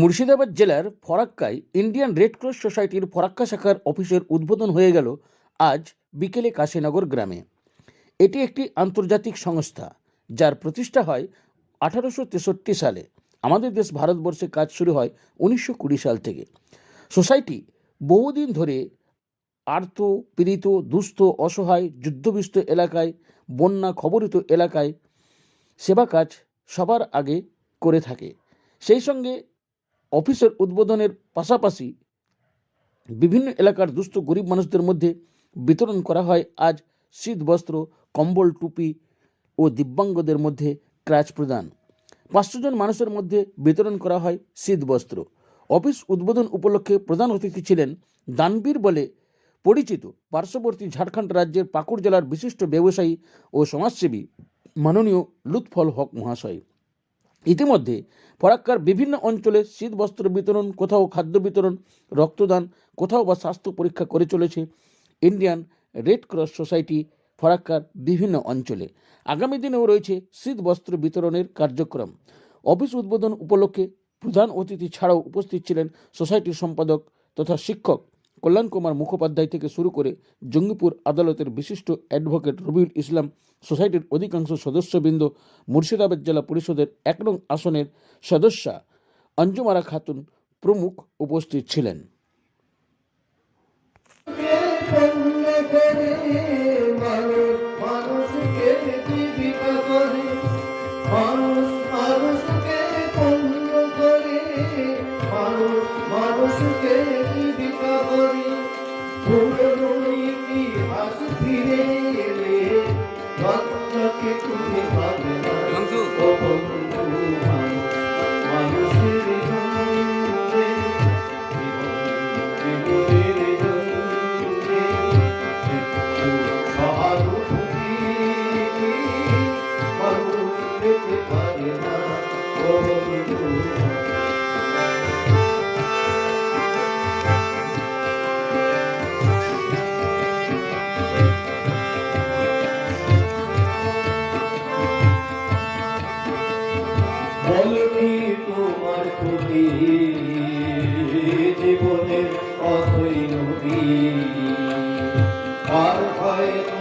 মুর্শিদাবাদ জেলার ফরাক্কায় Indian red cross সোসাইটির ফরাক্কা শাখার অফিসের উদ্বোধন হয়ে গেল আজ বিকেলে কাশীনগর গ্রামে। এটি একটি আন্তর্জাতিক সংস্থা, যার প্রতিষ্ঠা হয় আঠারোশো তেষট্টি সালে। আমাদের দেশ ভারতবর্ষে কাজ শুরু হয় উনিশশো কুড়ি সাল থেকে। সোসাইটি বহুদিন ধরে আর্ত, পীড়িত, দুস্থ, অসহায়, যুদ্ধবিস্ত এলাকায়, বন্যা খবরিত এলাকায় সেবা কাজ সবার আগে করে থাকে। সেই সঙ্গে অফিসের উদ্বোধনের পাশাপাশি বিভিন্ন এলাকার দুস্থ গরিব মানুষদের মধ্যে বিতরণ করা হয়। আজ শীত বস্ত্র, কম্বল, টুপি ও দিব্যাঙ্গদের মধ্যে ক্রাচ প্রদান। পাঁচশো জন মানুষের মধ্যে বিতরণ করা হয় শীত বস্ত্র। অফিস উদ্বোধন উপলক্ষে প্রধান অতিথি ছিলেন দানবীর বলে পরিচিত পার্শ্ববর্তী ঝাড়খণ্ড রাজ্যের পাকুড় জেলার বিশিষ্ট ব্যবসায়ী ও সমাজসেবী মাননীয় লুৎফল হক মহাশয়। ইতিমধ্যে ফরাক্কার বিভিন্ন অঞ্চলে শীত বস্ত্র বিতরণ, কোথাও খাদ্য বিতরণ, রক্তদান, কোথাও বা স্বাস্থ্য পরীক্ষা করে চলেছে ইন্ডিয়ান রেড ক্রস সোসাইটি ফরাক্কার বিভিন্ন অঞ্চলে। আগামী দিনেও রয়েছে শীত বস্ত্র বিতরণের কার্যক্রম। অফিস উদ্বোধন উপলক্ষে প্রধান অতিথি ছাড়াও উপস্থিত ছিলেন সোসাইটির সম্পাদক তথা শিক্ষক। কল্যাণ কুমার মুখোপাধ্যায় থেকে শুরু করে জঙ্গিপুর আদালতের বিশিষ্ট অ্যাডভোকেট রবিউল ইসলাম সোসাইটির অধিকাংশ সদস্যবৃন্দ মুর্শিদাবাদ জেলা পরিষদের এক নং আসনের সদস্যা অঞ্জুমারা খাতুন প্রমুখ উপস্থিত ছিলেন।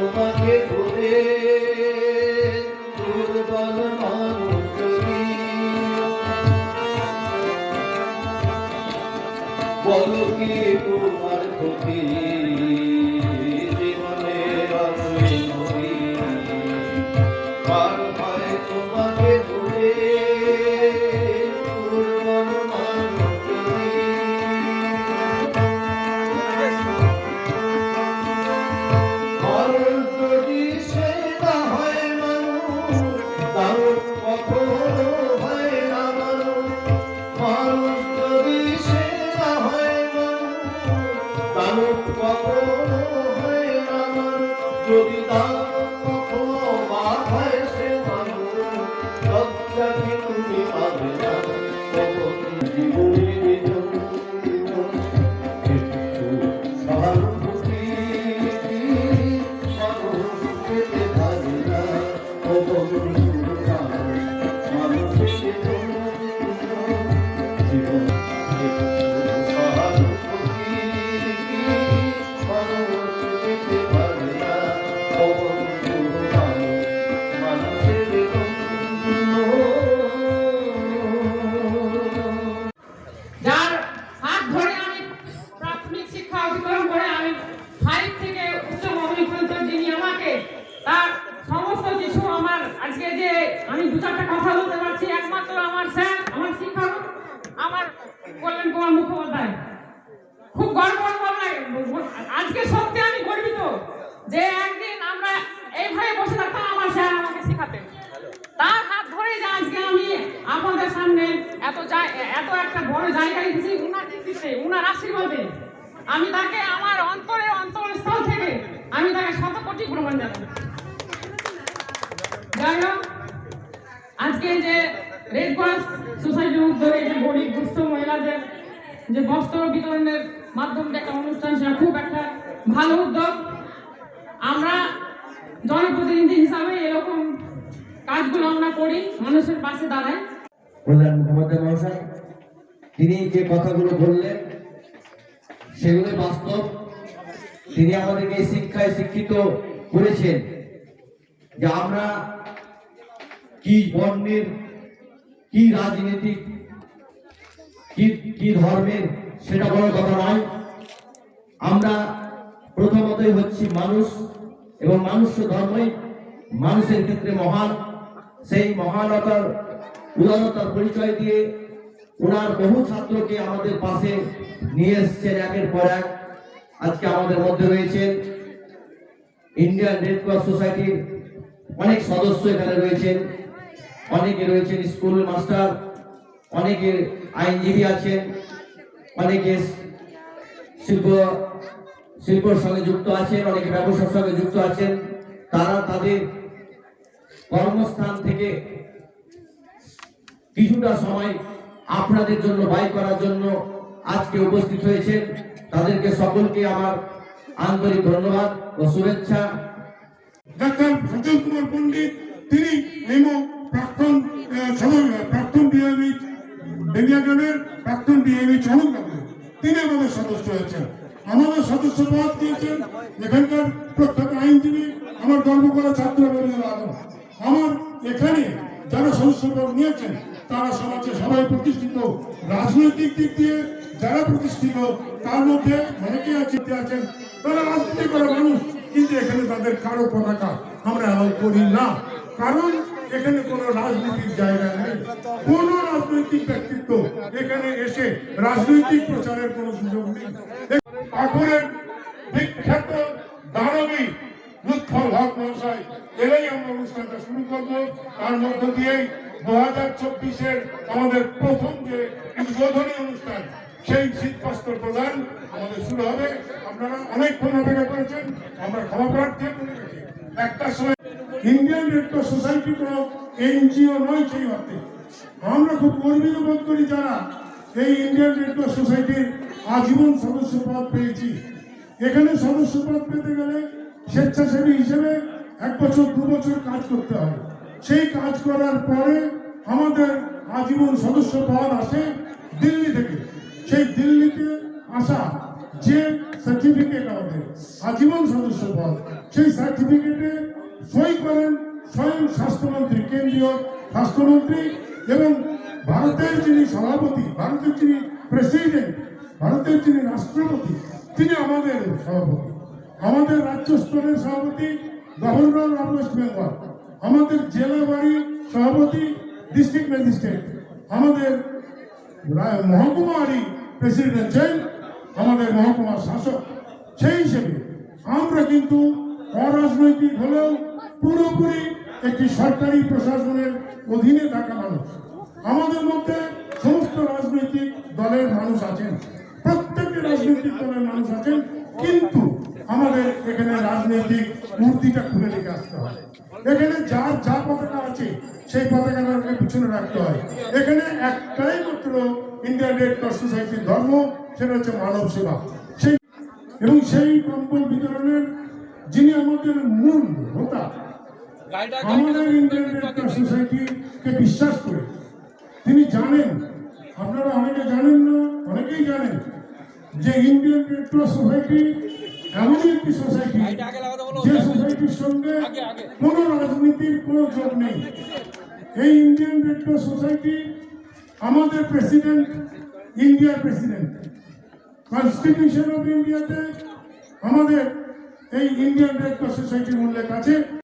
তোমাকে ধরে দুর্বল মানুষ বলো কি যদি তার এত এত একটা বড় জায়গায় এসেছি উনার নেতৃত্বে উনার আশীর্বাদে। আমি তাকে আমার অন্তরে অন্তরস্থল থেকে, আমি তাকে শত কোটি প্রমাণ জানাই যাই হোক, আজকে যে রেড ক্রস সোসাইটির উদ্যোগে যে গরিব, দুস্থ মহিলাদের যে বস্ত্র বিতরণের মাধ্যমে একটা অনুষ্ঠান, সেটা খুব একটা ভালো উদ্যোগ। আমরা জনপ্রতিনিধি হিসাবে এরকম কাজগুলো আমরা করি, মানুষের পাশে দাঁড়াই। প্রধান মুখোপাধ্যায় মহাশয়, তিনি যে কথাগুলো বললেন সেগুলো বাস্তব। তিনি আমাদেরকে শিক্ষায় শিক্ষিত করেছেন যে আমরা কি বর্ণের, কি রাজনীতিক কি কি ধর্মের, সেটা বড় কথা নয়। আমরা প্রথমতই হচ্ছি মানুষ এবং মানুষ ধর্মই মানুষের ক্ষেত্রে মহান। সেই মহানতার উদারতার পরিচয় দিয়ে ওনার বহু ছাত্রকে আমাদের পাশে নিয়ে এসছেন একের পর এক। আজকে আমাদের মধ্যে রয়েছেন ইন্ডিয়ান রেড ক্রস সোসাইটির অনেক সদস্য এখানে রয়েছেন। অনেকে রয়েছেন স্কুল মাস্টার, অনেকে আইনজীবী আছেন, অনেকে শিল্প, শিল্পর সঙ্গে যুক্ত আছেন, অনেকে ব্যবসার সঙ্গে যুক্ত আছেন। তারা তাদের কর্মস্থান থেকে কিছুটা সময় আপনাদের জন্য ব্যয় করার জন্য আজকে উপস্থিত হয়েছেন। তাদেরকে সকলকে আমার আন্তরিক ধন্যবাদ ও শুভেচ্ছা। ডাক্তার সজল কুমার পণ্ডিত, তিনি প্রাক্তন প্রাক্তন বেলিয়াগ্রামের প্রাক্তন চমকনগর তিনি আমাদের সদস্য হয়েছেন। আমাদের সদস্য দিয়েছেন এখানকার প্রখ্যাত আইনজীবী, আমার গর্ব করা ছাত্র আমার এখানে যারা সদস্য পদ নিয়েছেন তারা সমাজে সবাই প্রতিষ্ঠিত। রাজনৈতিক দিক দিয়ে যারা প্রতিষ্ঠিত, তার মধ্যে অনেকে আছে আছেন। তারা রাজনীতি করা মানুষ, কিন্তু এখানে তাদের কারও পতাকা আমরা অ্যালাউ করি না। কারণ এখানে কোনো রাজনীতির জায়গা নেই। কোন রাজনৈতিক ব্যক্তিত্ব এখানে এসে রাজনৈতিক প্রচারের কোনো সুযোগ নেই। ঠাকুরের বিখ্যাত দানবী লুৎফল হক মহাশয় এলেই আমরা অনুষ্ঠানটা শুরু করব। তার মধ্য দিয়েই দু হাজার চব্বিশের আমাদের প্রথম যে উদ্বোধনী অনুষ্ঠান, সেই শীতবস্ত্র প্রদান আমাদের শুরু হবে। আপনারা অনেকক্ষণ অপেক্ষা করেছেন, আমরা ক্ষমা প্রার্থী একটা সময় ইন্ডিয়ান ক্রস সোসাইটি কোনো এনজিও নয় সেই অর্থে। আমরা খুব গর্বিত বোধ করি যারা এই ইন্ডিয়ান রেড সোসাইটির আজীবন সদস্য পদ পেয়েছি। এখানে সদস্য পদ পেতে গেলে স্বেচ্ছাসেবী হিসেবে এক বছর, দু বছর কাজ করতে হয় সেই কাজ করার পরে আমাদের আজীবন সদস্য পদ আসে দিল্লি থেকে। সেই দিল্লিতে আসা যে সার্টিফিকেট আমাদের, আজীবন সদস্য পদ, সেই সার্টিফিকেটে সই করেন স্বয়ং স্বাস্থ্যমন্ত্রী, কেন্দ্রীয় স্বাস্থ্যমন্ত্রী এবং ভারতের যিনি সভাপতি, ভারতের যিনি প্রেসিডেন্ট ভারতের যিনি রাষ্ট্রপতি, তিনি আমাদের সভাপতি। আমাদের রাজ্য স্তরের সভাপতি গভর্নর অফ ওয়েস্ট বেঙ্গল আমাদের জেলা বাড়ি সভাপতি ডিস্ট্রিক্ট ম্যাজিস্ট্রেট আমাদের মহকুমারই প্রেসিডেন্ট আছেন, আমাদের মহকুমার শাসক। সেই হিসেবে আমরা কিন্তু অরাজনৈতিক হলেও পুরোপুরি একটি সরকারি প্রশাসনের অধীনে থাকা মানুষ। আমাদের মধ্যে সমস্ত রাজনৈতিক দলের মানুষ আছেন। প্রত্যেকটি রাজনৈতিক দলের মানুষ আছেন, কিন্তু আমাদের এখানে রাজনৈতিক মূর্তিটা খুলে রেখে আসতে হয় এখানে যার যা পতাকা আছে, সেই পতাকাটাকে পিছনে রাখতে হয়। এখানে একটাই মাত্র ইন্ডিয়ান রেড ক্রস সোসাইটির ধর্ম, সেটা হচ্ছে মানব সেবা। সেই এবং সেই কম্বল বিতরণের যিনি আমাদের মূল হোতা, আমাদের ইন্ডিয়ান রেড ক্রস সোসাইটিকে বিশ্বাস করে, তিনি জানেন, আপনারা অনেকে জানেন না, অনেকেই জানেন যে ইন্ডিয়ান রেড ক্রস সোসাইটি এমনই একটি সোসাইটি যে সোসাইটির সঙ্গে কোনো রাজনীতির কোনো যোগ নেই। এই ইন্ডিয়ান রেড ক্রস সোসাইটি আমাদের প্রেসিডেন্ট ইন্ডিয়ার প্রেসিডেন্ট কনস্টিটিউশন অফ ইন্ডিয়াতে আমাদের এই ইন্ডিয়ান রেড ক্রস সোসাইটির উল্লেখ আছে।